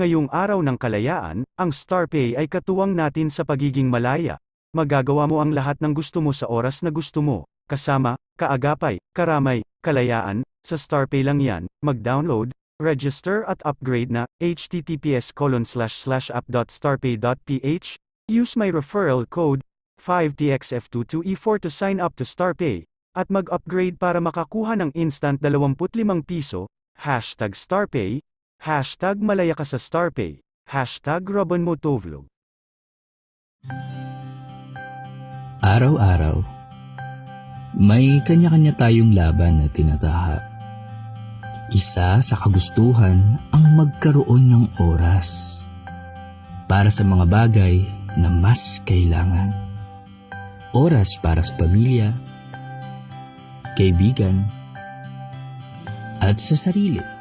Ngayong araw ng kalayaan, ang StarPay ay katuwang natin sa pagiging malaya. Magagawa mo ang lahat ng gusto mo sa oras na gusto mo, kasama, kaagapay, karamay, kalayaan, sa StarPay lang yan, mag-download, register at upgrade na, https app.starpay.ph, use my referral code, 5txf22e4 to sign up to StarPay, at mag-upgrade para makakuha ng instant 25 piso, hashtag StarPay, hashtag malaya ka sa StarPay, hashtag Robin Motovlog. Araw-araw, may kanya-kanya tayong laban na tinataha. Isa sa kagustuhan ang magkaroon ng oras para sa mga bagay na mas kailangan. Oras para sa pamilya, kaibigan, at sa sarili.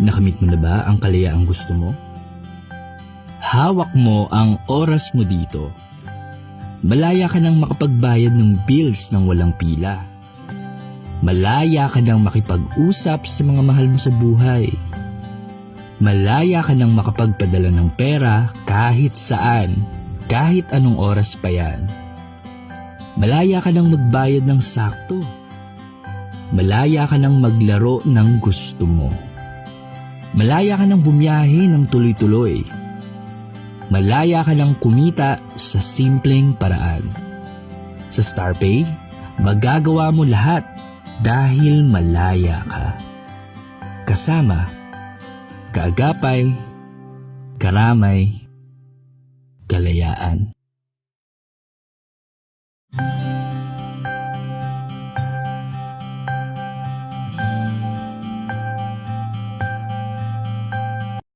Nakamit mo na ba ang kalayaang gusto mo? Hawak mo ang oras mo dito Malaya ka nang makapagbayad ng bills ng walang pila. Malaya ka nang makipag-usap sa mga mahal mo sa buhay. Malaya ka nang makapagpadala ng pera kahit saan, kahit anong oras pa yan. Malaya ka nang magbayad ng sakto. Malaya ka nang maglaro ng gusto mo. Malaya ka nang bumiyahe ng tuloy-tuloy. Malaya ka ng kumita sa simpleng paraan. Sa StarPay, magagawa mo lahat dahil malaya ka. Kasama, kaagapay, karamay, kalayaan.